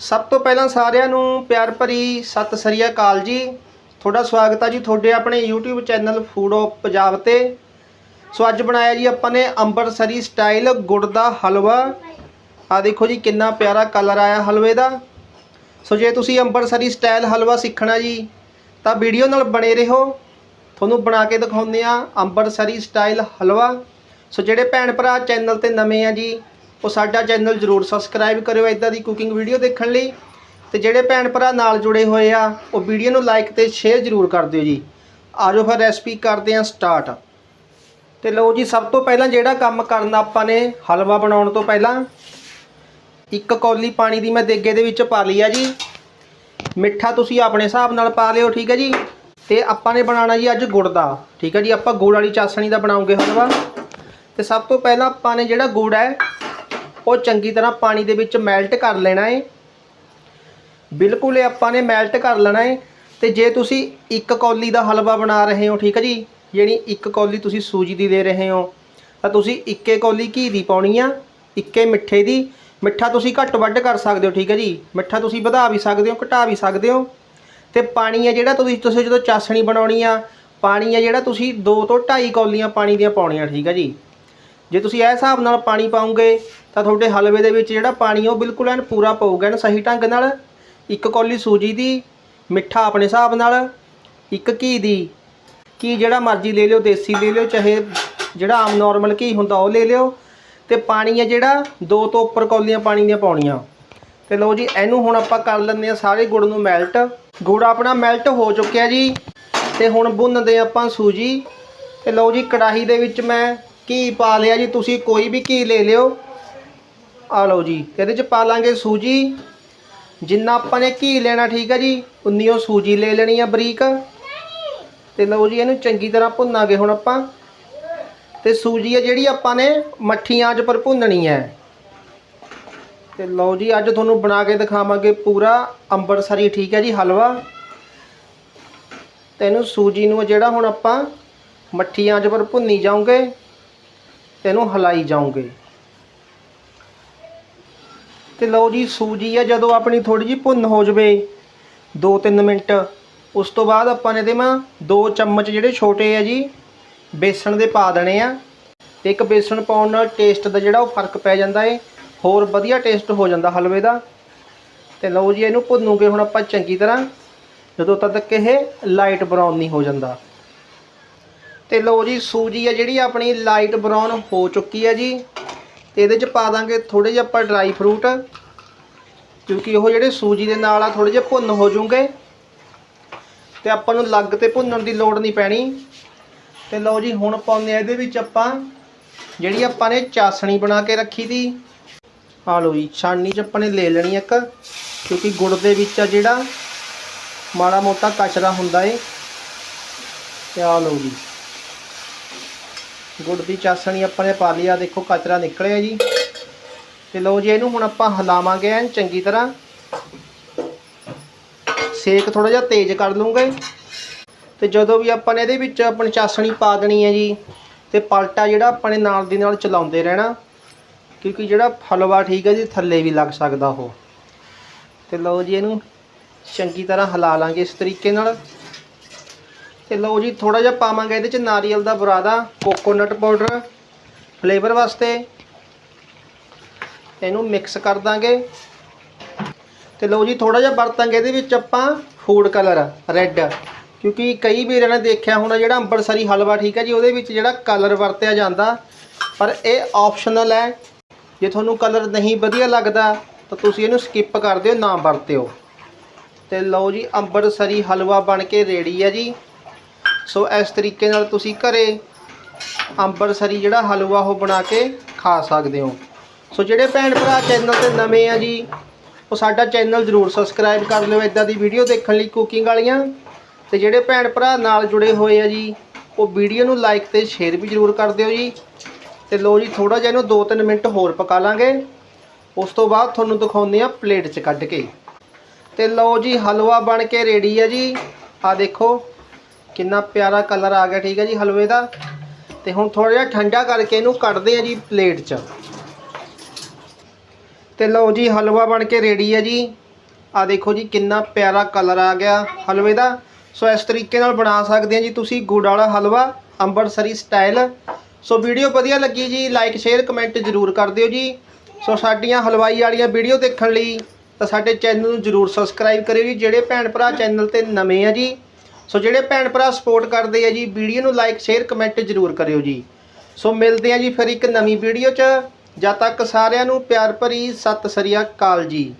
ਸਭ ਤੋਂ ਪਹਿਲਾਂ ਸਾਰਿਆਂ ਨੂੰ ਪਿਆਰ ਭਰੀ ਸਤਿ ਸ੍ਰੀ ਅਕਾਲ ਜੀ। ਤੁਹਾਡਾ ਸਵਾਗਤ ਹੈ ਜੀ ਤੁਹਾਡੇ ਆਪਣੇ YouTube channel food of Punjab ਤੇ। ਸੋ ਅੱਜ ਬਣਾਇਆ ਜੀ ਆਪਾਂ ਨੇ ਅੰਬਰਸਰੀ ਸਟਾਈਲ ਗੁੜ ਦਾ ਹਲਵਾ। ਆ ਦੇਖੋ ਜੀ ਕਿੰਨਾ ਪਿਆਰਾ ਕਲਰ ਆਇਆ ਹਲਵੇ ਦਾ। ਸੋ ਜੇ ਤੁਸੀਂ ਅੰਬਰਸਰੀ ਸਟਾਈਲ ਹਲਵਾ ਸਿੱਖਣਾ ਜੀ, ਤਾਂ ਵੀਡੀਓ ਨਾਲ ਬਣੇ ਰਹੋ। ਤੁਹਾਨੂੰ ਬਣਾ ਕੇ ਦਿਖਾਉਂਦੇ ਆ ਅੰਬਰਸਰੀ ਸਟਾਈਲ ਹਲਵਾ। ਸੋ ਜਿਹੜੇ ਭੈਣ ਭਰਾ ਚੈਨਲ ਤੇ ਨਵੇਂ ਆ ਜੀ ਉਹ ਸਾਡਾ ਚੈਨਲ ਜਰੂਰ ਸਬਸਕ੍ਰਾਈਬ ਕਰਿਓ ਇਦਾਂ ਦੀ ਕੁਕਿੰਗ ਵੀਡੀਓ ਦੇਖਣ ਲਈ। ਤੇ ਜਿਹੜੇ ਭੈਣ ਭਰਾ ਨਾਲ ਜੁੜੇ ਹੋਏ ਆ, ਉਹ ਵੀਡੀਓ ਨੂੰ ਲਾਈਕ ਤੇ ਸ਼ੇਅਰ ਜਰੂਰ ਕਰ ਦਿਓ ਜੀ। ਆਜੋ ਫਿਰ ਰੈਸਪੀ ਕਰਦੇ ਆ ਸਟਾਰਟ ਤੇ ਲਓ ਜੀ, ਸਭ ਤੋਂ ਪਹਿਲਾਂ ਜਿਹੜਾ ਕੰਮ ਕਰਨਾ ਆਪਾਂ ਨੇ, ਹਲਵਾ ਬਣਾਉਣ ਤੋਂ ਪਹਿਲਾਂ ਇੱਕ ਕੌਲੀ ਪਾਣੀ ਦੀ ਮੈਂ ਦੇਗੇ ਦੇ ਵਿੱਚ ਪਾ ਲਈ ਆ ਜੀ। ਮਿੱਠਾ ਤੁਸੀਂ ਆਪਣੇ ਹਿਸਾਬ ਨਾਲ ਪਾ ਲਿਓ, ਠੀਕ ਹੈ ਜੀ। ਤੇ ਆਪਾਂ ਨੇ ਬਣਾਉਣਾ ਜੀ ਅੱਜ ਗੁੜ ਦਾ, ਠੀਕ ਹੈ ਜੀ। ਆਪਾਂ ਗੁੜ ਵਾਲੀ ਚਾਸਣੀ ਦਾ ਬਣਾਉਂਗੇ ਹਲਵਾ। ਤੇ ਸਭ ਤੋਂ ਪਹਿਲਾਂ ਆਪਾਂ ਨੇ ਜਿਹੜਾ ਗੁੜ ਹੈ ਉਹ ਚੰਗੀ ਤਰ੍ਹਾਂ ਪਾਣੀ ਦੇ ਵਿੱਚ ਮੈਲਟ ਕਰ ਲੈਣਾ ਹੈ ਬਿਲਕੁਲ ਇਹ ਆਪਾਂ ਨੇ ਮੈਲਟ ਕਰ ਲੈਣਾ ਹੈ ਤੇ ਜੇ ਤੁਸੀਂ ਇੱਕ ਕੌਲੀ ਦਾ ਹਲਵਾ ਬਣਾ ਰਹੇ ਹੋ, ਠੀਕ ਹੈ ਜੀ? ਜਿਹੜੀ ਇੱਕ ਕੌਲੀ ਤੁਸੀਂ ਸੂਜੀ ਦੀ ਦੇ ਰਹੇ ਹੋ, ਤਾਂ ਤੁਸੀਂ ਇੱਕੇ ਕੌਲੀ ਘੀ ਦੀ ਪਾਉਣੀ ਆ, ਇੱਕੇ ਮਿੱਠੇ ਦੀ। ਮਿੱਠਾ ਤੁਸੀਂ ਘੱਟ ਵੱਧ ਕਰ ਸਕਦੇ ਹੋ, ਠੀਕ ਹੈ ਜੀ? ਮਿੱਠਾ ਤੁਸੀਂ ਵਧਾ ਵੀ ਸਕਦੇ ਹੋ, ਘਟਾ ਵੀ ਸਕਦੇ ਹੋ। ਤੇ ਪਾਣੀ ਹੈ ਜਿਹੜਾ ਤੁਸੀਂ ਤੁਸੀਂ ਜਦੋਂ ਚਾਸਣੀ ਬਣਾਉਣੀ ਆ, ਪਾਣੀ ਹੈ ਜਿਹੜਾ ਤੁਸੀਂ 2 ਤੋਂ 2.5 ਕੌਲੀਆਂ ਪਾਣੀ ਦੀਆਂ ਪਾਉਣੀਆਂ, ਠੀਕ ਹੈ ਜੀ? ਜੇ ਤੁਸੀਂ ਇਹ ਹਿਸਾਬ ਨਾਲ ਪਾਣੀ ਪਾਉਂਗੇ, ਤਾਂ ਤੁਹਾਡੇ ਹਲਵੇ ਦੇ ਵਿੱਚ ਜਿਹੜਾ ਪਾਣੀ ਉਹ ਬਿਲਕੁਲ ਐਨ ਪੂਰਾ ਪਊਗਾ, ਐਨ ਸਹੀ ਢੰਗ ਨਾਲ। ਇੱਕ ਕੌਲੀ ਸੂਜੀ ਦੀ, ਮਿੱਠਾ ਆਪਣੇ ਹਿਸਾਬ ਨਾਲ। ਇੱਕ ਘੀ ਦੀ, ਘੀ ਜਿਹੜਾ ਮਰਜ਼ੀ ਲੈ ਲਿਓ, ਦੇਸੀ ਲੈ ਲਿਓ, ਚਾਹੇ ਜਿਹੜਾ ਆਮ ਨਾਰਮਲ ਘੀ ਹੁੰਦਾ ਉਹ ਲੈ ਲਿਓ। ਤੇ ਪਾਣੀ ਹੈ ਜਿਹੜਾ, ਦੋ ਤੋਂ ਉੱਪਰ ਕੌਲੀਆਂ ਪਾਣੀ ਦੀਆਂ ਪਾਉਣੀਆਂ। ਤੇ ਲਓ ਜੀ, ਇਹਨੂੰ ਹੁਣ ਆਪਾਂ ਕਰ ਲੈਂਦੇ ਆ ਸਾਰੇ ਗੁੜ ਨੂੰ ਮੈਲਟ ਗੁੜ ਆਪਣਾ ਮੈਲਟ ਹੋ ਚੁੱਕਿਆ ਜੀ। ਤੇ ਹੁਣ ਭੁੰਨਦੇ ਆਪਾਂ ਸੂਜੀ। ਤੇ ਲਓ ਜੀ, ਕੜਾਹੀ ਦੇ ਵਿੱਚ ਮੈਂ ਘੀ ਪਾ ਲਿਆ ਜੀ? ਤੁਸੀਂ ਕੋਈ ਵੀ ਘੀ ਲੈ ਲਿਓ। ਆ ਲਓ ਜੀ ਇਹਦੇ ਚ ਪਾ ਲਾਂਗੇ ਸੂਜੀ। ਜਿੰਨਾ ਆਪਾਂ ਨੇ ਘੀ ਲੈਣਾ, ਠੀਕ ਹੈ ਜੀ, ਉਨੀ ਉਹ ਸੂਜੀ ਲੈ ਲੈਣੀ ਆ ਬਰੀਕ। ਤੇ ਲਓ ਜੀ, ਇਹਨੂੰ ਚੰਗੀ ਤਰ੍ਹਾਂ ਭੁੰਨਾਂਗੇ ਹੁਣ ਆਪਾਂ। ਤੇ ਸੂਜੀ ਹੈ ਜਿਹੜੀ ਆਪਾਂ ਨੇ ਮੱਠੀ ਆਂਚ ਪਰ ਭੁੰਨਣੀ ਹੈ। ਤੇ ਲਓ ਜੀ, ਅੱਜ ਤੁਹਾਨੂੰ ਬਣਾ ਕੇ ਦਿਖਾਵਾਂਗੇ ਪੂਰਾ ਅੰਬਰਸਰੀ, ਠੀਕ ਹੈ ਜੀ, ਹਲਵਾ। ਤੇ ਇਹਨੂੰ ਸੂਜੀ ਨੂੰ ਜਿਹੜਾ ਹੁਣ ਆਪਾਂ ਮੱਠੀ ਆਂਚ ਪਰ ਭੁੰਨੀ ਜਾਉਂਗੇ ਇਹਨੂੰ ਹਲਾਈ ਜਾਓਗੇ ਤੇ ਲਓ ਜੀ, ਸੂਜੀ ਆ, ਜਦੋਂ ਆਪਣੀ ਥੋੜੀ ਜਿਹੀ ਭੁੰਨ ਹੋ ਜਵੇ 2-3 ਮਿੰਟ, ਉਸ ਤੋਂ ਬਾਅਦ ਆਪਾਂ ਨੇ ਇਹਦੇ ਮਾ 2 ਚਮਚ ਜਿਹੜੇ ਛੋਟੇ ਆ ਜੀ, ਬੇਸਣ ਦੇ ਪਾ ਦੇਣੇ ਆ। ਤੇ ਇੱਕ ਬੇਸਣ ਪਾਉਣ ਨਾਲ ਟੇਸਟ ਦਾ ਜਿਹੜਾ ਉਹ ਫ਼ਰਕ ਪੈ ਜਾਂਦਾ ਏ, ਹੋਰ ਵਧੀਆ ਟੇਸਟ ਹੋ ਜਾਂਦਾ ਹਲਵੇ ਦਾ। ਤੇ ਲਓ ਜੀ, ਇਹਨੂੰ ਭੁੰਨੂਗੇ ਹੁਣ ਆਪਾਂ ਚੰਗੀ ਤਰ੍ਹਾਂ, ਜਦੋਂ ਤੱਕ ਇਹ ਲਾਈਟ ਬਰਾਊਨ ਨਹੀਂ ਹੋ ਜਾਂਦਾ। ਤੇ ਲਓ ਜੀ, ਸੂਜੀ ਆ ਜਿਹੜੀ ਆਪਣੀ ਲਾਈਟ ਬਰਾਊਨ ਹੋ ਚੁੱਕੀ ਹੈ ਜੀ। ਤੇ ਇਹਦੇ ਚ ਪਾ ਦਾਂਗੇ ਥੋੜੇ ਜਿਹਾ ਆਪਾਂ ਡਰਾਈ ਫਰੂਟ ਕਿਉਂਕਿ ਉਹ ਜਿਹੜੇ ਸੂਜੀ ਦੇ ਨਾਲ ਆ ਥੋੜੇ ਜਿਹੇ ਭੁੰਨ ਹੋ ਜੂਗੇ ਤੇ ਆਪਾਂ ਨੂੰ ਲੱਗ ਤੇ ਭੁੰਨਣ ਦੀ ਲੋੜ ਨਹੀਂ ਪੈਣੀ। ਤੇ ਲਓ ਜੀ, ਹੁਣ ਪਾਉਂਦੇ ਆ ਇਹਦੇ ਵਿੱਚ ਆਪਾਂ ਜਿਹੜੀ ਆਪਾਂ ਨੇ ਚਾਸਣੀ ਬਣਾ ਕੇ ਰੱਖੀ ਦੀ। ਆ ਲਓ ਜੀ ਛਾਣਨੀ ਚ ਆਪਾਂ ਨੇ ਲੈ ਲੈਣੀ ਇੱਕ, ਕਿਉਂਕਿ ਗੁੜ ਦੇ ਵਿੱਚ ਆ ਜਿਹੜਾ ਮਾੜਾ ਮੋਟਾ ਕਚਰਾ ਹੁੰਦਾ ਏ। ਤੇ ਆ ਲਓ ਜੀ। ਗੁੜ ਦੀ ਚਾਸਣੀ ਆਪਾਂ ਨੇ ਪਾ ਲਈ। ਆ ਦੇਖੋ ਕਚਰਾ ਨਿਕਲਿਆ ਜੀ। ਤੇ ਲਓ ਜੀ, ਇਹਨੂੰ ਹੁਣ ਆਪਾਂ ਹਿਲਾਵਾਂਗੇ ਐਨ ਚੰਗੀ ਤਰ੍ਹਾਂ। ਸੇਕ ਥੋੜਾ ਜਿਹਾ ਤੇਜ਼ ਕਰ ਲੂੰਗੇ ਤੇ ਜਦੋਂ ਵੀ ਆਪਾਂ ਨੇ ਇਹਦੇ ਵਿੱਚ ਆਪਣੀ ਚਾਸਣੀ ਪਾ ਦੇਣੀ ਹੈ ਜੀ, ਤੇ ਪਲਟਾ ਜਿਹੜਾ ਆਪਾਂ ਨੇ ਨਾਲ ਦੀ ਨਾਲ ਚਲਾਉਂਦੇ ਰਹਿਣਾ, ਕਿਉਂਕਿ ਜਿਹੜਾ ਹਲਵਾ ਠੀਕ ਹੈ ਜੀ, ਥੱਲੇ ਵੀ ਲੱਗ ਸਕਦਾ ਉਹ। ਤੇ ਲਓ ਜੀ, ਇਹਨੂੰ ਚੰਗੀ ਤਰ੍ਹਾਂ ਹਿਲਾ ਲਾਂਗੇ ਇਸ ਤਰੀਕੇ ਨਾਲ। ਤੇ ਲਓ ਜੀ ਥੋੜਾ ਜਿਹਾ ਪਾਵਾਂਗੇ ਇਹਦੇ ਚ ਨਾਰੀਅਲ ਦਾ ਬੁਰਾਦਾ ਕੋਕੋਨਟ ਪਾਊਡਰ ਫਲੇਵਰ ਵਾਸਤੇ। ਇਹਨੂੰ ਮਿਕਸ ਕਰ ਦਾਂਗੇ। ਤੇ ਲਓ ਜੀ ਥੋੜਾ ਜਿਹਾ ਵਰਤਾਂਗੇ ਇਹਦੇ ਵਿੱਚ ਆਪਾਂ ਫੂਡ ਕਲਰ ਰੈੱਡ ਕਿਉਂਕਿ ਕਈ ਵੀਰਾਂ ਨੇ ਦੇਖਿਆ ਹੋਣਾ, ਜਿਹੜਾ ਅੰਬਰਸਰੀ ਹਲਵਾ ਠੀਕ ਹੈ ਜੀ, ਉਹਦੇ ਵਿੱਚ ਜਿਹੜਾ ਕਲਰ ਵਰਤਿਆ ਜਾਂਦਾ। ਪਰ ਇਹ ਆਪਸ਼ਨਲ ਹੈ। ਜੇ ਤੁਹਾਨੂੰ ਕਲਰ ਨਹੀਂ ਵਧੀਆ ਲੱਗਦਾ, ਤਾਂ ਤੁਸੀਂ ਇਹਨੂੰ ਸਕਿਪ ਕਰ ਦਿਓ, ਨਾ ਵਰਤਿਓ। ਤੇ ਲਓ ਜੀ, ਅੰਬਰਸਰੀ ਹਲਵਾ ਬਣ ਕੇ ਰੈਡੀ ਹੈ ਜੀ। ਸੋ ਇਸ ਤਰੀਕੇ ਨਾਲ ਤੁਸੀਂ ਘਰੇ ਅੰਬਰਸਰੀ ਜਿਹੜਾ ਹਲਵਾ ਉਹ ਬਣਾ ਕੇ ਖਾ ਸਕਦੇ ਹੋ। ਸੋ ਜਿਹੜੇ ਭੈਣ ਭਰਾ ਚੈਨਲ ਤੇ ਨਵੇਂ ਆ ਜੀ, ਉਹ ਸਾਡਾ ਚੈਨਲ ਜਰੂਰ ਸਬਸਕ੍ਰਾਈਬ ਕਰ ਲਿਓ। ਇਦਾਂ ਦੀ ਵੀਡੀਓ ਦੇਖਣ ਲਈ ਕੁਕਿੰਗ ਵਾਲੀਆਂ। ਤੇ ਜਿਹੜੇ ਭੈਣ ਭਰਾ ਨਾਲ ਜੁੜੇ ਹੋਏ ਆ ਜੀ, ਉਹ ਵੀਡੀਓ ਨੂੰ ਲਾਈਕ ਤੇ ਸ਼ੇਅਰ ਵੀ ਜਰੂਰ ਕਰ ਦਿਓ ਜੀ। ਤੇ ਲਓ ਜੀ ਥੋੜਾ ਜਿਹਾ ਇਹਨੂੰ 2-3 ਮਿੰਟ ਹੋਰ ਪਕਾ ਲਾਂਗੇ। ਉਸ ਤੋਂ ਬਾਅਦ ਤੁਹਾਨੂੰ ਦਿਖਾਉਂਦੇ ਆ ਪਲੇਟ 'ਚ ਕੱਢ ਕੇ। ਤੇ ਲਓ ਜੀ, ਹਲਵਾ ਬਣ ਕੇ ਰੈਡੀ ਹੈ ਜੀ। ਆ ਦੇਖੋ ਕਿੰਨਾ ਪਿਆਰਾ ਕਲਰ ਆ ਗਿਆ, ਠੀਕ ਹੈ ਜੀ, ਹਲਵੇ ਦਾ। ਤੇ ਹੁਣ ਥੋੜਾ ਜਿਹਾ ਠੰਡਾ ਕਰਕੇ ਇਹਨੂੰ ਕੱਢਦੇ ਆ ਜੀ ਪਲੇਟ 'ਚ। ਤੇ ਲਓ ਜੀ, ਹਲਵਾ ਬਣ ਕੇ ਰੈਡੀ ਹੈ ਜੀ। ਆ ਦੇਖੋ ਜੀ, ਕਿੰਨਾ ਪਿਆਰਾ ਕਲਰ ਆ ਗਿਆ ਹਲਵੇ ਦਾ। ਸੋ ਇਸ ਤਰੀਕੇ ਨਾਲ ਬਣਾ ਸਕਦੇ ਆ ਜੀ ਤੁਸੀਂ ਗੁੜ ਵਾਲਾ ਹਲਵਾ ਅੰਮ੍ਰਿਤਸਰੀ ਸਟਾਈਲ ਸੋ ਵੀਡੀਓ ਵਧੀਆ ਲੱਗੀ ਜੀ ਲਾਈਕ ਸ਼ੇਅਰ ਕਮੈਂਟ ਜ਼ਰੂਰ ਕਰ ਦਿਓ ਜੀ। ਸੋ ਸਾਡੀਆਂ ਹਲਵਾਈ ਵਾਲੀਆਂ ਵੀਡੀਓ ਦੇਖਣ ਲਈ ਤਾਂ ਸਾਡੇ ਚੈਨਲ ਨੂੰ ਜ਼ਰੂਰ ਸਬਸਕ੍ਰਾਈਬ ਕਰਿਓ ਜੀ, ਜਿਹੜੇ ਭੈਣ ਭਰਾ ਚੈਨਲ ਤੇ ਨਵੇਂ ਆ ਜੀ। ਸੋ ਜਿਹੜੇ ਭੈਣ ਭਰਾ ਸਪੋਰਟ ਕਰਦੇ ਆ ਜੀ, ਵੀਡੀਓ ਨੂੰ ਲਾਈਕ ਸ਼ੇਅਰ ਕਮੈਂਟ ਜ਼ਰੂਰ ਕਰਿਓ ਜੀ। ਸੋ ਮਿਲਦੇ ਆ ਜੀ ਫਿਰ ਇੱਕ ਨਵੀਂ ਵੀਡੀਓ 'ਚ। ਜਦ ਤੱਕ ਸਾਰਿਆਂ ਨੂੰ ਪਿਆਰ ਭਰੀ ਸਤਿ ਸ੍ਰੀ ਅਕਾਲ ਜੀ।